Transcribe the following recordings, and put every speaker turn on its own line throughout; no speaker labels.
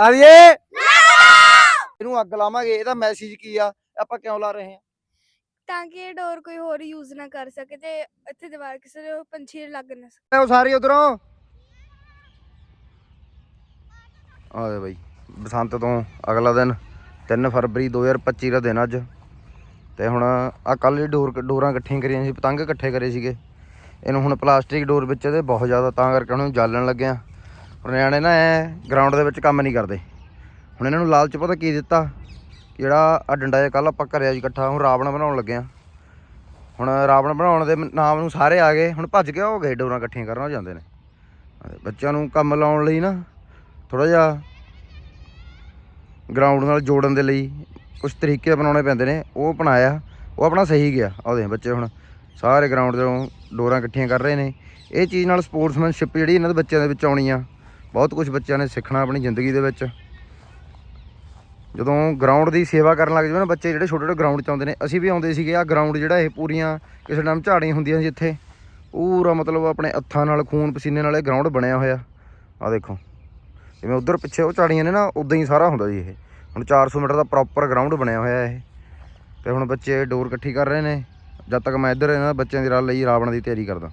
ਆਦੀਏ ਇਹਨੂੰ ਅੱਗ ਲਾਵਾਂਗੇ ਇਹਦਾ ਮੈਸੇਜ ਕੀ ਆ? ਆਪਾਂ ਕਿਉਂ ਲਾ ਰਹੇ ਹਾਂ?
ਤਾਂ ਕਿ ਇਹ ਡੋਰ ਕੋਈ ਹੋਰ ਯੂਜ਼ ਨਾ ਕਰ ਸਕੇ ਤੇ ਇੱਥੇ ਦੀਵਾਰ ਕਿਸੇ ਦੇ ਪੰਛੀ ਲੱਗ ਨਾ ਸਕੇ।
ਉਹ ਸਾਰੀ ਉਧਰੋਂ। ਆ ਦੇ ਬਾਈ ਬਸੰਤ ਤੋਂ ਅਗਲਾ ਦਿਨ 3 ਫਰਵਰੀ 2025 ਦਾ ਦਿਨ ਅੱਜ। ਤੇ ਹੁਣ ਆ ਕੱਲ ਹੀ ਡੋਰ ਡੋਰਾਂ ਇਕੱਠੀਆਂ ਕਰੀਆਂ ਸੀ ਪਤੰਗ ਇਕੱਠੇ ਕਰੇ ਸੀਗੇ। ਇਹਨੂੰ ਹੁਣ ਪਲਾਸਟਿਕ ਡੋਰ ਵਿੱਚ ਇਹਦੇ ਬਹੁਤ ਜ਼ਿਆਦਾ ਤਾਂ ਕਰਕੇ ਉਹਨੂੰ ਜਾਲਣ ਲੱਗਿਆ। ਹੁਣ ਨਿਆਣੇ ਨਾ ਐ ਗਰਾਊਂਡ ਦੇ ਵਿੱਚ ਕੰਮ ਨਹੀਂ ਕਰਦੇ। ਹੁਣ ਇਹਨਾਂ ਨੂੰ ਲਾਲਚ ਪਤਾ ਕੀ ਦਿੱਤਾ? ਕਿ ਜਿਹੜਾ ਆ ਡੰਡਾ ਜਿਹਾ ਕੱਲ ਆਪਾਂ ਘਰਿਆ ਅੱਜ ਇਕੱਠਾ, ਹੁਣ ਰਾਵਣ ਬਣਾਉਣ ਲੱਗਿਆ ਹੁਣ ਰਾਵਣ ਬਣਾਉਣ ਦੇ ਨਾਮ ਨੂੰ ਸਾਰੇ ਆ ਗਏ, ਹੁਣ ਭੱਜ ਕੇ ਹੋ ਗਏ ਡੋਰਾਂ ਇਕੱਠੀਆਂ ਕਰਨ ਹੋ ਜਾਂਦੇ ਨੇ। ਬੱਚਿਆਂ ਨੂੰ ਕੰਮ ਲਾਉਣ ਲਈ ਨਾ ਥੋੜਾ ਜਿਹਾ ਗਰਾਊਂਡ ਨਾਲ ਜੋੜਨ ਦੇ ਲਈ ਕੁਝ ਤਰੀਕੇ ਅਪਣਾਉਣੇ ਪੈਂਦੇ ਨੇ। ਉਹ ਅਪਣਾਇਆ, ਉਹ ਆਪਣਾ ਸਹੀ ਗਿਆ। ਉਹਦੇ ਬੱਚੇ ਹੁਣ ਸਾਰੇ ਗਰਾਊਂਡ ਤੋਂ ਡੋਰਾਂ ਇਕੱਠੀਆਂ ਕਰ ਰਹੇ ਨੇ। ਇਹ ਚੀਜ਼ ਨਾਲ ਸਪੋਰਟਸਮੈਨਸ਼ਿਪ ਜਿਹੜੀ ਇਹਨਾਂ ਦੇ ਬੱਚਿਆਂ ਦੇ ਵਿੱਚ ਆਉਣੀ ਆ ਬਹੁਤ ਕੁਝ ਬੱਚਿਆਂ ਨੇ ਸਿੱਖਣਾ ਆਪਣੀ ਜ਼ਿੰਦਗੀ ਦੇ ਵਿੱਚ। ਜਦੋਂ ਗਰਾਊਂਡ ਦੀ ਸੇਵਾ ਕਰਨ ਲੱਗ ਜਾਵੇ ਨਾ ਬੱਚੇ ਜਿਹੜੇ ਛੋਟੇ ਛੋਟੇ ਗਰਾਊਂਡ 'ਚ ਆਉਂਦੇ ਨੇ, ਅਸੀਂ ਵੀ ਆਉਂਦੇ ਸੀਗੇ ਆ ਗਰਾਊਂਡ ਜਿਹੜਾ ਇਹ ਪੂਰੀਆਂ ਕਿਸੇ ਟਾਈਮ ਝਾੜੀਆਂ ਹੁੰਦੀਆਂ ਸੀ ਇੱਥੇ। ਪੂਰਾ ਮਤਲਬ ਆਪਣੇ ਹੱਥਾਂ ਨਾਲ, ਖੂਨ ਪਸੀਨੇ ਨਾਲ ਇਹ ਗਰਾਊਂਡ ਬਣਿਆ ਹੋਇਆ। ਆ ਦੇਖੋ, ਜਿਵੇਂ ਉਧਰ ਪਿੱਛੇ ਉਹ ਝਾੜੀਆਂ ਨੇ ਨਾ, ਉਦਾਂ ਹੀ ਸਾਰਾ ਹੁੰਦਾ ਜੀ ਇਹ। ਹੁਣ 400 ਮੀਟਰ ਦਾ ਪ੍ਰੋਪਰ ਗਰਾਊਂਡ ਬਣਿਆ ਹੋਇਆ ਇਹ। ਤੇ ਹੁਣ ਬੱਚੇ ਡੋਰ ਇਕੱਠੀ ਕਰ ਰਹੇ ਨੇ। ਜਦ ਤੱਕ ਮੈਂ ਇੱਧਰ ਇਹਨਾਂ ਬੱਚਿਆਂ ਦੀ ਰਾਲ ਲਈ ਰਾਵਣ ਦੀ ਤਿਆਰੀ ਕਰਦਾ।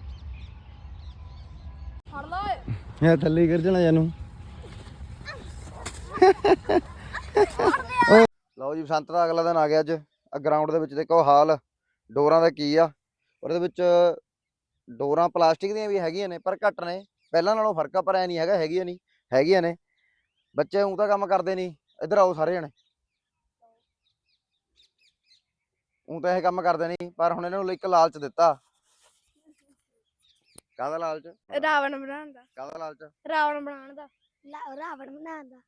ਇਹ ਥੱਲੇ ਗਿਰ ਜਾਣਾ ਜਾਨੂੰ। ਲਓ ਜੀ ਬਸੰਤ ਦਾ ਅਗਲਾ ਦਿਨ ਆ ਗਿਆ ਅੱਜ। ਆ ਗਰਾਊਂਡ ਦੇ ਵਿੱਚ ਦੇਖੋ ਹਾਲ। ਡੋਰਾਂ ਦਾ ਕੀ ਆ? ਉਹਦੇ ਵਿੱਚ ਡੋਰਾਂ ਪਲਾਸਟਿਕ ਦੀਆਂ ਵੀ ਹੈਗੀਆਂ ਨੇ ਪਰ ਘੱਟ ਨੇ। ਪਹਿਲਾਂ ਨਾਲੋਂ ਫ਼ਰਕ ਆ ਪਰ ਐ ਨਹੀਂ ਹੈਗਾ ਹੈਗੀਆਂ ਨਹੀਂ ਹੈਗੀਆਂ ਨੇ। ਬੱਚੇ ਉਂ ਤਾਂ ਕੰਮ ਕਰਦੇ ਨਹੀਂ ਇੱਧਰ ਆਓ ਸਾਰੇ ਜਣੇ। ਉਂ ਤਾਂ ਇਹ ਕੰਮ ਕਰਦੇ ਨਹੀਂ ਪਰ ਹੁਣ ਇਹਨਾਂ ਨੂੰ ਇੱਕ ਲਾਲਚ ਦਿੱਤਾ। ਕਾਹਦਾ ਲਾਲਚ?
ਰਾਵਣ ਬਣਾਉਣ ਦਾ।
ਕਾਹਦਾ ਲਾਲਚ?
ਰਾਵਣ ਬਣਾਉਣ ਦਾ।
ਰਾਵਣ ਬਣਾਉਣ ਦਾ।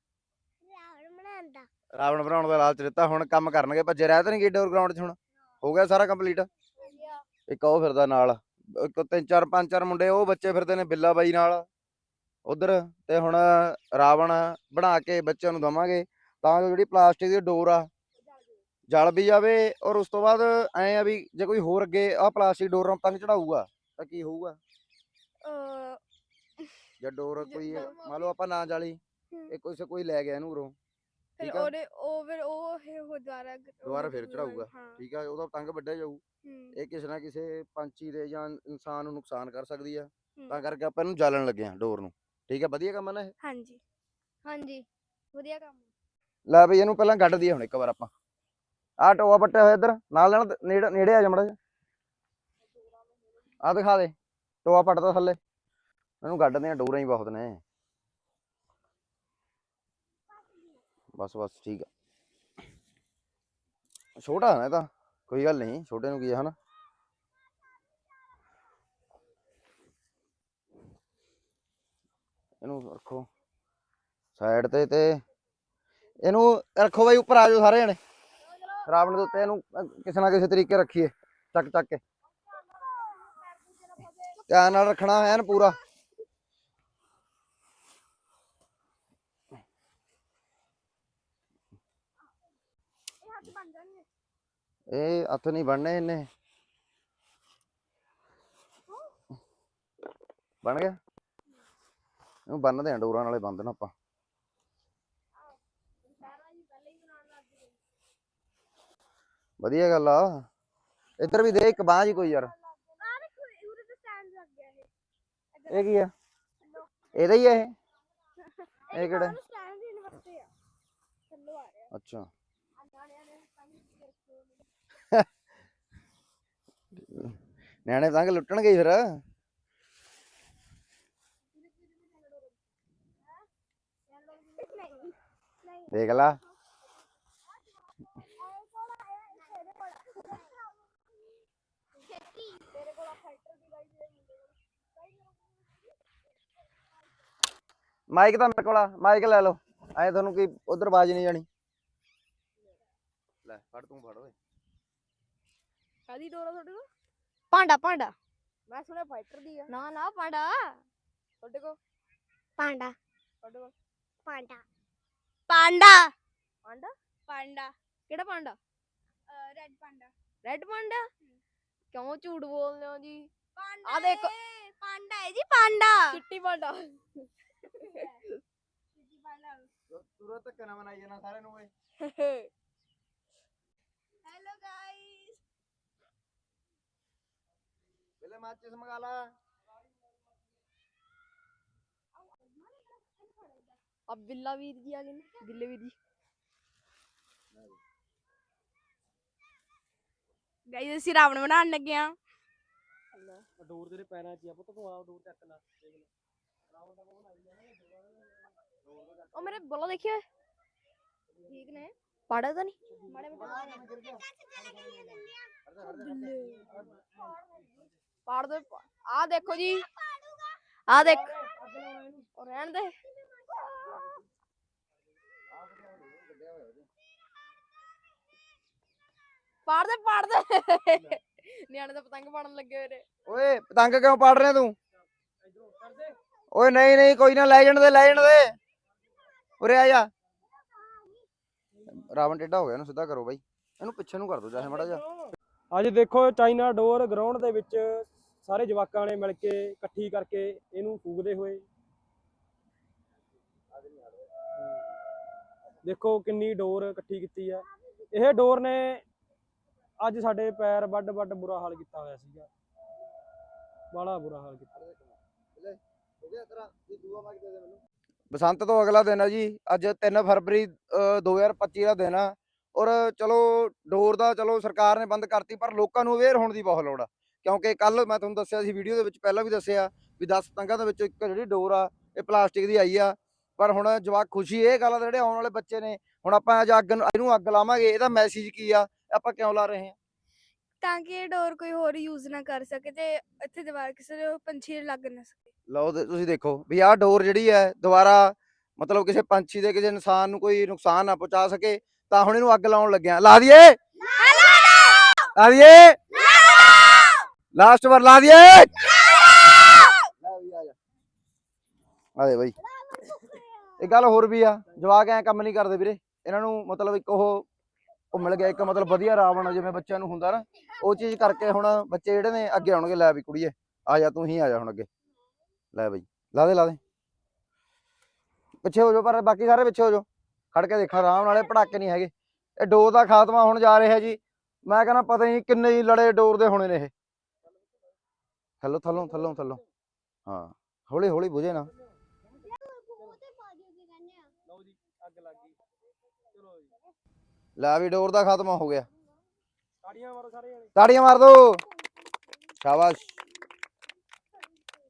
ਰਾਵਣ ਬਣਾਉਣ ਦਾ।
ਰਾਵਣ ਬਣਾਉਣ ਦਾ ਲਾਲਚ ਦਿੱਤਾ ਹੁਣ ਕੰਮ ਕਰਨਗੇ ਭੱਜੇ ਰਹਿ ਤਾਂ ਨਹੀਂ ਗਏ ਡੋਰ ਗਰਾਊਂਡ 'ਚ ਹੁਣ? ਹੋ ਗਿਆ ਸਾਰਾ ਕੰਪਲੀਟ ਇੱਕ ਉਹ ਫਿਰਦਾ ਨਾਲ ਇੱਕ ਤਿੰਨ ਚਾਰ ਪੰਜ ਚਾਰ ਮੁੰਡੇ ਉਹ ਬੱਚੇ ਫਿਰਦੇ ਨੇ ਬਿੱਲਾ ਬਾਈ ਨਾਲ। ਉਧਰ ਤੇ ਹੁਣ ਰਾਵਣ ਬਣਾ ਕੇ ਬੱਚਿਆਂ ਨੂੰ ਦਵਾਂਗੇ ਤਾਂ ਜੋ ਜਿਹੜੀ ਪਲਾਸਟਿਕ ਦੀ ਡੋਰ ਆ ਜਲ ਵੀ ਜਾਵੇ ਔਰ ਉਸ ਤੋਂ ਬਾਅਦ ਐ ਆ ਵੀ ਜੇ ਕੋਈ ਹੋਰ ਅੱਗੇ ਆ ਪਲਾਸਟਿਕ ਡੋਰ ਨਾਲ ਪਤੰਗ ਚੜਾਊਗਾ ਤਾਂ ਕੀ ਹੋਊਗਾ? ਜਾਂ ਡੋਰ ਕੋਈ ਮੰਨ ਲਓ ਆਪਾਂ ਨਾ ਜਾਲੀ। ਇਹ ਕੋਈ ਸੇ ਕੋਈ ਲੈ ਗਿਆ ਇਹਨੂੰ ਉਰੋਂ
ਫਿਰ
ਠੀਕ ਆ।
ਉਹਦੇ ਉਹ ਫਿਰ ਉਹ ਇਹ ਹੋ ਉਹ
ਦੁਬਾਰਾ ਫਿਰ ਚੜਾਊਗਾ। ਠੀਕ ਆ? ਉਹਦਾ ਪਤੰਗ ਵੱਢਿਆ ਜਾਊ। ਇਹ ਕਿਸੇ ਨਾ ਕਿਸੇ ਪੰਛੀ ਦੇ ਜਾਂ ਇਨਸਾਨ ਨੂੰ ਨੁਕਸਾਨ ਕਰ ਸਕਦੀ ਆ। ਤਾਂ ਕਰਕੇ ਆਪਾਂ ਇਹਨੂੰ ਜਾਲਣ ਲੱਗੇ ਆ ਡੋਰ ਨੂੰ। ਠੀਕ ਆ? ਵਧੀਆ ਕੰਮ ਆ ਨਾ ਇਹ?
ਹਾਂਜੀ। ਹਾਂਜੀ। ਵਧੀਆ ਕੰਮ
ਲੈ ਬਈ ਇਹਨੂੰ ਪਹਿਲਾਂ ਗੱਡ ਦਈਏ ਹੁਣ ਇੱਕ ਵਾਰ ਆਪਾਂ। ਆਹ ਟੋਆ ਪੱਟਿਆ ਹੋਇਆ ਇੱਧਰ ਨਾਲ ਨਾਲ ਨੇੜੇ ਨੇੜੇ ਆ ਜਾ ਮੜਾ ਆ ਦਿਖਾ ਦੇ। ਟੋਆ ਪੱਟਦਾ ਥੱਲੇ। ਇਹਨੂੰ ਕੱਢਦੇ ਆ, ਡੋਰਾਂ ਹੀ ਬਹੁਤ ਨੇ। ਬਸ ਬਸ, ਠੀਕ ਆ। ਛੋਟਾ ਹੈ ਨਾ ਤਾਂ, ਕੋਈ ਗੱਲ ਨਹੀਂ, ਛੋਟੇ ਨੂੰ ਕੀ ਹੈ ਹਨਾ? ਇਹਨੂੰ ਰੱਖੋ। ਸਾਈਡ ਤੇ ਤੇ, ਇਹਨੂੰ ਰੱਖੋ ਬਾਈ, ਉੱਪਰ ਆ ਜਾਓ ਸਾਰੇ ਜਣੇ। ਰਾਵਣ ਦੇ ਉੱਤੇ ਇਹਨੂੰ ਕਿਸੇ ਨਾ ਕਿਸੇ ਤਰੀਕੇ ਰੱਖੀਏ ਚੱਕ ਚੱਕ ਕੇ। ਧਿਆਨ ਨਾਲ ਰੱਖਣਾ ਐਨ ਪੂਰਾ। ਇਹ ਹੱਥ ਨਹੀਂ ਬਣਨੇ ਇਹਨੇ। ਬਣ ਗਿਆ? ਇਹਨੂੰ ਬੰਨਦੇ ਆ ਡੋਰਾਂ ਨਾਲੇ ਬੰਨ ਦੇਣਾ ਆਪਾਂ। ਵਧੀਆ ਗੱਲ ਆ। ਇੱਧਰ ਵੀ ਦੇ ਇੱਕ ਬਾਂਹ ਜੀ ਕੋਈ ਯਾਰ। ਇਹ ਕੀ ਆ? ਇਹਦਾ ਹੀ ਆ ਇਹ? ਇਹ ਕਿਹੜਾ? ਅੱਛਾ। ਨਿਆਣੇ ਪਤੰਗ ਲੁੱਟਣਗੇ ਹੀ ਫਿਰ। ਦੇਖ ਲਾ। ਮਾਈਕ ਤਾਂ ਮੇਰੇ ਕੋਲ ਆ ਮਾਈਕ ਲੈ ਲਓ। ਐ ਤੁਹਾਨੂੰ ਕੀ ਉਧਰ ਆਵਾਜ਼ ਨਹੀਂ ਜਾਣੀ ਲੈ ਫੜ ਤੂੰ ਫੜ ਓਏ।
ਕਾਦੀ ਡੋਰਾ ਤੁਹਾਡੇ ਕੋਲ?
ਪਾਂਡਾ ਪਾਂਡਾ
ਮੈਂ ਸੁਣਿਆ ਫਾਈਟਰ ਦੀ ਆ।
ਨਾ ਨਾ ਪਾਂਡਾ
ਤੁਹਾਡੇ ਕੋਲ?
ਪਾਂਡਾ
ਤੁਹਾਡੇ ਕੋਲ?
ਪਾਂਡਾ
ਪਾਂਡਾ ਪਾਂਡਾ ਪਾਂਡਾ ਕਿਹੜਾ ਪਾਂਡਾ ਰੈਡ ਪਾਂਡਾ ਰੈਡ ਪਾਂਡਾ ਕਿਉਂ ਝੂਠ ਬੋਲਦੇ ਹੋ ਜੀ?
ਪਾਂਡਾ
ਆ ਦੇਖੋ।
ਪਾਂਡਾ ਹੈ ਜੀ ਪਾਂਡਾ
ਚਿੱਟੀ ਪਾਂਡਾ
ਤੂੰ ਪੂਰਾ ਧੱਕੇ ਨਾ ਮਨਾਈ ਜਾਣਾ ਸਾਰਿਆਂ ਨੂੰ ਓਏ
ਹੈਲੋ ਗਾਇਸ
ਪਹਿਲੇ ਮਾਚਿਸ ਮੰਗਾ ਲਾ।
ਆ ਬਿੱਲਾ ਵੀਰ ਜੀ ਆ ਗਏ ਨੇ ਬਿੱਲੇ ਵੀਰ ਜੀ। ਗਾਇਸ ਅਸੀਂ ਰਾਵਣ ਬਣਾਉਣ ਲੱਗੇ ਆ
ਡੋਰ ਤੇਰੇ ਪੈਰਾਂ 'ਚ ਆ ਪੁੱਤ ਤੂੰ ਆ ਡੋਰ ਚੱਕ ਲੈ ਦੇਖ ਲੈ।
ਉਹ ਮੇਰੇ ਬੋਲੋ ਦੇਖਿਓ। ਠੀਕ ਨੇ। ਪੜਾ ਤਾਂ ਨਹੀਂ। ਮਾੜੇ ਪਾੜ ਦੇ। ਆ ਦੇਖੋ ਜੀ। ਆ ਦੇਖ। ਉਹ ਰਹਿਣ ਦੇ। ਪਾੜ ਦੇ ਪਾੜ ਦੇ। ਨਿਆਣੇ ਤਾਂ ਪਤੰਗ ਪਾੜਨ ਲੱਗੇ ਹੋਏ
ਓਏ, ਪਤੰਗ ਕਿਉਂ ਪਾੜ ਰਿਹਾ ਤੂੰ? ਓਏ ਨਹੀਂ ਨਹੀਂ, ਕੋਈ ਨਾ ਲੈ ਜਾਣ ਦੇ, ਲੈ ਜਾਣ ਦੇ। ਉਰੇ ਆ ਜਾ। ਰਾਵਣ ਟੇਢਾ ਹੋ ਗਿਆ, ਇਹਨੂੰ ਸਿੱਧਾ ਕਰੋ ਬਾਈ। ਇਹਨੂੰ ਪਿੱਛੇ ਨੂੰ ਕਰ ਦੋ ਚਾਹੇ ਮੜਾ ਜਾ
ਅੱਜ ਦੇਖੋ, ਚਾਈਨਾ ਡੋਰ ਗਰਾਊਂਡ ਦੇ ਵਿੱਚ ਸਾਰੇ ਜਵਾਕਾਂ ਨੇ ਮਿਲ ਕੇ ਇਕੱਠੀ ਕਰਕੇ ਇਹਨੂੰ ਫੂਕਦੇ ਹੋਏ। ਦੇਖੋ ਕਿੰਨੀ ਡੋਰ ਇਕੱਠੀ ਕੀਤੀ ਆ। ਇਹ ਡੋਰ ਨੇ ਅੱਜ ਸਾਡੇ ਪੈਰ ਵੱਡ ਵੱਡ ਬੁਰਾ ਹਾਲ ਕੀਤਾ ਹੋਇਆ ਸੀਗਾ। ਬੜਾ ਬੁਰਾ ਹਾਲ ਕੀਤਾ।
ਬਸੰਤ ਤੋਂ ਅਗਲਾ ਦਿਨ ਆ ਜੀ ਅੱਜ 3 ਫਰਵਰੀ ਅ, 2025 ਦਾ ਦਿਨ ਆ। ਔਰ ਚਲੋ ਡੋਰ ਦਾ ਚਲੋ ਸਰਕਾਰ ਨੇ ਬੰਦ ਕਰਤੀ ਪਰ ਲੋਕਾਂ ਨੂੰ ਅਵੇਅਰ ਹੋਣ ਦੀ ਬਹੁਤ ਲੋੜ ਆ। ਕਿਉਂਕਿ ਕੱਲ ਮੈਂ ਤੁਹਾਨੂੰ ਦੱਸਿਆ ਸੀ ਵੀਡੀਓ ਦੇ ਵਿੱਚ ਪਹਿਲਾਂ ਵੀ ਦੱਸਿਆ ਵੀ 10 ਪਤੰਗਾਂ ਦੇ ਵਿੱਚੋਂ ਇੱਕ ਜਿਹੜੀ ਡੋਰ ਆ ਇਹ ਪਲਾਸਟਿਕ ਦੀ ਆਈ ਆ। ਪਰ ਹੁਣ ਜਵਾਕ ਖੁਸ਼ੀ ਇਹ ਗੱਲ ਆ ਜਿਹੜੇ ਆਉਣ ਵਾਲੇ ਬੱਚੇ ਨੇ ਹੁਣ ਆਪਾਂ ਅੱਜ ਅੱਗ ਨੂੰ ਇਹਨੂੰ ਅੱਗ ਲਾਵਾਂਗੇ ਇਹਦਾ ਮੈਸੇਜ ਕੀ ਆ? ਆਪਾਂ ਕਿਉਂ ਲਾ ਰਹੇ ਹਾਂ?
ਤਾਂ ਕਿ ਇਹ ਡੋਰ ਕੋਈ ਹੋਰ ਯੂਜ਼ ਨਾ ਕਰ ਸਕੇ ਤੇ ਇੱਥੇ ਦੀਵਾਰ ਕਿਸੇ ਦੇ ਪੰਛੀ ਲੱਗ ਨਾ ਸਕੇ।
ਲਓ ਤੇ ਤੁਸੀਂ ਦੇਖੋ ਵੀ ਆਹ ਡੋਰ ਜਿਹੜੀ ਹੈ ਦੁਬਾਰਾ ਮਤਲਬ ਕਿਸੇ ਪੰਛੀ ਦੇ ਕਿਸੇ ਇਨਸਾਨ ਨੂੰ ਕੋਈ ਨੁਕਸਾਨ ਨਾ ਪਹੁੰਚਾ ਸਕੇ, ਤਾਂ ਹੁਣ ਇਹਨੂੰ ਅੱਗ ਲਾਉਣ ਲੱਗਿਆ। ਲਾ ਦਈਏ। ਲਾ ਦਈਏ। ਲਾਸਟ ਵਾਰ ਲਾ ਦਈਏ। ਆ ਦੇ ਬਾਈ। ਇੱਕ ਗੱਲ ਹੋਰ ਵੀ ਆ। ਜਵਾਕ ਐ ਕੰਮ ਨਹੀਂ ਕਰਦੇ ਵੀਰੇ। ਇਹਨਾਂ ਨੂੰ ਮਤਲਬ ਇੱਕ ਉਹ ਉਹ ਮਿਲ ਗਿਆ ਇੱਕ ਮਤਲਬ ਵਧੀਆ ਰਾਵਣ ਜਿਵੇਂ ਬੱਚਿਆਂ ਨੂੰ ਹੁੰਦਾ ਨਾ, ਉਹ ਚੀਜ਼ ਕਰਕੇ ਹੁਣ ਬੱਚੇ ਜਿਹੜੇ ਨੇ ਅੱਗੇ ਆਉਣਗੇ, ਲੈ ਵੀ ਕੁੜੀਏ, ਆ ਜਾ ਤੂੰ ਹੀ ਆ ਜਾ ਹੁਣ ਅੱਗੇ। ਲੈ ਬਈ, ਲਾ ਦੇ ਲਾ ਦੇ। ਪਿੱਛੇ ਹੋ ਜਾਓ, ਪਰ ਬਾਕੀ ਸਾਰੇ ਪਿੱਛੇ ਹੋ ਜਾਓ। ਖੜ ਕੇ ਦੇਖਾਂ ਆਰਾਮ ਨਾਲੇ ਪੜਾਕੇ ਨਹੀਂ ਹੈਗੇ। ਇਹ ਡੋਰ ਦਾ ਖਾਤਮਾ ਹੋਣ ਜਾ ਰਿਹਾ ਜੀ। ਮੈਂ ਕਹਿੰਦਾ ਪਤਾ ਨਹੀਂ ਕਿੰਨੇ ਹੀ ਲੜੇ ਡੋਰ ਦੇ ਹੋਣੇ ਨੇ ਇਹ। ਥੱਲੋਂ ਥੱਲੋਂ ਥੱਲੋਂ ਥੱਲੋਂ। ਹਾਂ ਹੌਲੀ ਹੌਲੀ ਬੁਝੇ ਨਾ
ਲਓ ਜੀ ਅੱਗ ਲੱਗ ਗਈ ਚਲੋ ਜੀ
ਲੈ ਵੀ ਡੋਰ ਦਾ ਖਾਤਮਾ ਹੋ ਗਿਆ।
ਤਾੜੀਆਂ ਮਾਰੋ ਸਾਰੇ ਜਣੇ।
ਤਾੜੀਆਂ ਮਾਰ ਦੋ। ਸ਼ਾਬਾਸ਼।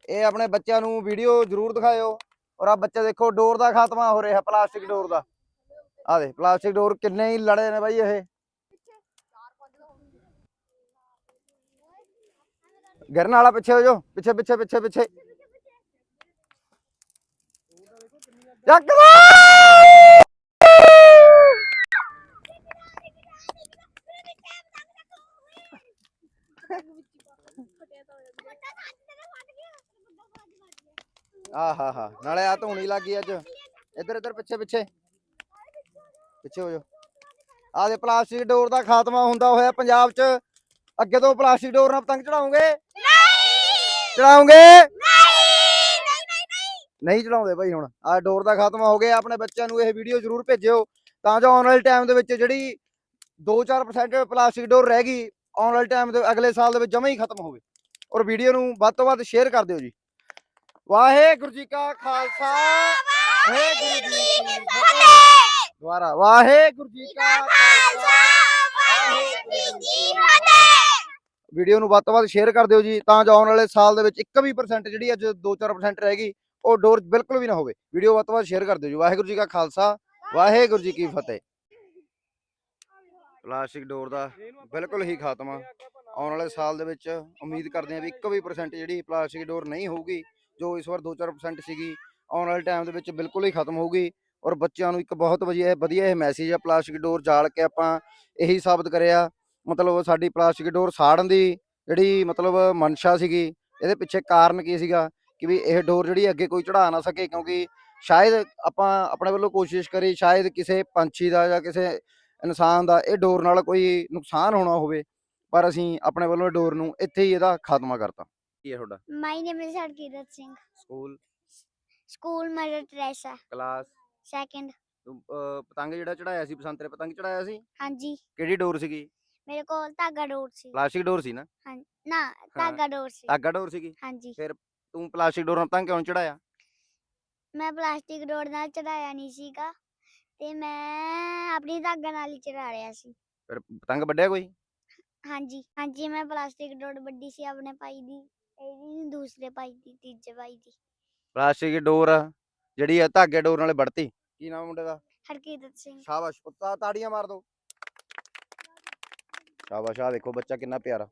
ਇਹ ਆਪਣੇ ਬੱਚਿਆਂ ਨੂੰ ਵੀਡੀਓ ਜ਼ਰੂਰ ਦਿਖਾਇਓ ਔਰ ਆ ਬੱਚੇ ਦੇਖੋ ਡੋਰ ਦਾ ਖਾਤਮਾ ਹੋ ਰਿਹਾ ਪਲਾਸਟਿਕ ਡੋਰ ਦਾ। ਆ ਦੇ ਪਲਾਸਟਿਕ ਡੋਰ ਕਿੰਨੇ ਹੀ ਲੜੇ ਨੇ ਬਾਈ ਇਹ। ਗਿਰਨ ਵਾਲਾ ਪਿੱਛੇ ਹੋ ਜਾਓ ਪਿੱਛੇ ਪਿੱਛੇ ਪਿੱਛੇ ਪਿੱਛੇ। ਚੱਕ ਲਓ ਆਹਾ ਹਾ ਨਾਲੇ ਆ ਧੂਣੀ ਲੱਗ ਅੱਜ। ਇੱਧਰ ਇੱਧਰ ਪਿੱਛੇ ਪਿੱਛੇ। ਪਿੱਛੇ ਹੋ ਜਾਓ। ਆ ਦੇ ਪਲਾਸਟਿਕ ਡੋਰ ਦਾ ਖਾਤਮਾ ਹੁੰਦਾ ਹੋਇਆ ਪੰਜਾਬ 'ਚ। ਅੱਗੇ ਤੋਂ ਪਲਾਸਟਿਕ ਡੋਰ ਨਾਲ ਪਤੰਗ ਚੜਾਉਂਗੇ ਚੜਾਉਂਗੇ ਨਹੀਂ! ਚੜਾਉਂਦੇ ਭਾਈ ਹੁਣ। ਆ ਡੋਰ ਦਾ ਖਾਤਮਾ ਹੋ ਗਿਆ। ਆਪਣੇ ਬੱਚਿਆਂ ਨੂੰ ਇਹ ਵੀਡੀਓ ਜ਼ਰੂਰ ਭੇਜਿਓ। ਤਾਂ ਜੋ ਆਉਣ ਵਾਲੇ ਟਾਈਮ ਦੇ ਵਿੱਚ ਜਿਹੜੀ 2-4% ਪਲਾਸਟਿਕ ਡੋਰ ਰਹਿ ਗਈ ਆਉਣ ਵਾਲੇ ਟਾਈਮ ਦੇ ਅਗਲੇ ਸਾਲ ਦੇ ਵਿੱਚ ਜਮਾ ਹੀ ਖਤਮ ਹੋਵੇ। ਔਰ ਵੀਡੀਓ ਨੂੰ ਵੱਧ ਤੋਂ ਵੱਧ ਸ਼ੇਅਰ ਕਰ ਦਿਓ ਜੀ। ਵਾਹਿਗੁਰੂ ਜੀ ਕਾ ਖਾਲਸਾ, ਵਾਹਿਗੁਰੂ ਜੀ ਕੀ ਫਤਿਹ। ਦੁਬਾਰਾ, ਵਾਹਿਗੁਰੂ ਜੀ ਕਾ ਖਾਲਸਾ, ਵਾਹਿਗੁਰੂ ਜੀ ਕੀ ਫਤਿਹ। ਵੀਡੀਓ ਨੂੰ ਵੱਧ ਤੋਂ ਵੱਧ ਸ਼ੇਅਰ ਕਰ ਦਿਓ ਜੀ, ਤਾਂ ਜੋ ਆਉਣ ਵਾਲੇ ਸਾਲ ਦੇ ਵਿੱਚ 1 ਵੀ percent ਜਿਹੜੀ ਅੱਜ 2-4% ਰਹਿ ਗਈ, ਉਹ ਡੋਰ ਬਿਲਕੁਲ ਵੀ ਨਾ ਹੋਵੇ। ਵੀਡੀਓ ਵੱਧ ਤੋਂ ਵੱਧ ਸ਼ੇਅਰ ਕਰ ਦਿਓ ਜੀ, ਵਾਹਿਗੁਰੂ ਜੀ ਕਾ ਖਾਲਸਾ, ਵਾਹਿਗੁਰੂ ਜੀ ਕੀ ਫਤਿਹ। ਪਲਾਸਟਿਕ ਡੋਰ ਦਾ ਬਿਲਕੁਲ ਹੀ ਖਾਤਮਾ। ਆਉਣ ਵਾਲੇ ਸਾਲ ਦੇ ਵਿੱਚ ਉਮੀਦ ਕਰਦੇ ਹਾਂ ਵੀ ਇੱਕ ਵੀ percent ਜਿਹੜੀ ਪਲਾਸਟਿਕ ਡੋਰ ਨਹੀਂ ਹੋਊਗੀ ਜੋ ਇਸ ਵਾਰ 2-4% ਸੀਗੀ, ਆਉਣ ਵਾਲੇ ਟਾਈਮ ਦੇ ਵਿੱਚ ਬਿਲਕੁਲ ਹੀ ਖਤਮ ਹੋਊਗੀ ਔਰ ਬੱਚਿਆਂ ਨੂੰ ਇੱਕ ਬਹੁਤ ਵਧੀਆ ਵਧੀਆ ਇਹ ਮੈਸੇਜ ਆ ਪਲਾਸਟਿਕ ਡੋਰ ਜਾਲ ਕੇ ਆਪਾਂ ਇਹੀ ਸਾਬਤ ਕਰਿਆ। ਮਤਲਬ ਸਾਡੀ ਪਲਾਸਟਿਕ ਡੋਰ ਸਾੜਨ ਦੀ ਜਿਹੜੀ ਮਤਲਬ ਮਨਸ਼ਾ ਸੀਗੀ, ਇਹਦੇ ਪਿੱਛੇ ਕਾਰਨ ਕੀ ਸੀਗਾ ਕਿ ਵੀ ਇਹ ਡੋਰ ਜਿਹੜੀ ਅੱਗੇ ਕੋਈ ਚੜਾ ਨਾ ਸਕੇ ਕਿਉਂਕਿ ਸ਼ਾਇਦ ਆਪਾਂ ਆਪਣੇ ਵੱਲੋਂ ਕੋਸ਼ਿਸ਼ ਕਰੀ, ਸ਼ਾਇਦ ਕਿਸੇ ਪੰਛੀ ਦਾ ਜਾਂ ਕਿਸੇ ਇਨਸਾਨ ਦਾ ਇਹ ਡੋਰ ਨਾਲ ਕੋਈ ਨੁਕਸਾਨ ਹੋਣਾ ਹੋਵੇ, ਪਰ ਅਸੀਂ ਆਪਣੇ ਵੱਲੋਂ ਡੋਰ ਨੂੰ ਇੱਥੇ ਹੀ ਇਹਦਾ ਖਾਤਮਾ ਕਰਤਾ। ਕੀ ਹੈ ਤੁਹਾਡਾ?
My name is Harkirat Singh
school
school Mother Teresa
class
second
ਤੂੰ ਪਤੰਗ ਜਿਹੜਾ ਚੜਾਇਆ ਸੀ ਬਸੰਤ ਨੇ ਪਤੰਗ ਚੜਾਇਆ ਸੀ?
ਹਾਂਜੀ।
ਕਿਹੜੀ ਡੋਰ ਸੀਗੀ?
ਮੇਰੇ ਕੋਲ ਧਾਗਾ ਡੋਰ ਸੀ।
ਪਲਾਸਟਿਕ ਡੋਰ ਸੀ ਨਾ?
ਨਾ ਧਾਗਾ ਡੋਰ ਸੀ।
ਧਾਗਾ ਡੋਰ ਸੀਗੀ?
ਹਾਂਜੀ।
ਤੂੰ ਪਲਾਸਟਿਕ ਡੋਰ ਨਾਲ ਪਤੰਗ ਕਿਉਂ ਚੜਾਇਆ?
ਮੈਂ ਪਲਾਸਟਿਕ ਡੋਰ ਨਾਲ ਚੜਾਇਆ ਨਹੀਂ ਸੀਗਾ ਤੇ ਮੈਂ ਆਪਣੀ ਧਾਗਾ ਨਾਲ ਹੀ ਚੜਾ ਰਿਹਾ ਸੀ।
ਫਿਰ ਪਤੰਗ ਵੱਢਿਆ ਕੋਈ?
ਹਾਂਜੀ। ਹਾਂਜੀ ਮੈਂ ਪਲਾਸਟਿਕ ਡੋਰ ਵੱਡੀ ਸੀ ਆਪਣੇ ਭਾਈ ਦੀ। ਇਹਦੀ ਦੂਸਰੇ ਭਾਈ ਦੀ ਤੀਜੇ ਭਾਈ ਦੀ।
ਪਲਾਸਟਿਕ ਦੀ ਡੋਰ? ਜਿਹੜੀ ਆ ਧਾਗੇ ਡੋਰ ਨਾਲੇ ਵੱਢਤੀ ਕੀ ਨਾਮ ਮੁੰਡੇ ਦਾ?
ਹਰਕੀਰਤ ਸਿੰਘ।
ਸ਼ਾਬਾਸ਼ ਪੁੱਤਾ ਤਾੜੀਆਂ ਮਾਰ ਦੋ। ਸ਼ਾਬਾਸ਼ ਆ ਦੇਖੋ ਬੱਚਾ ਕਿੰਨਾ ਪਿਆਰਾ।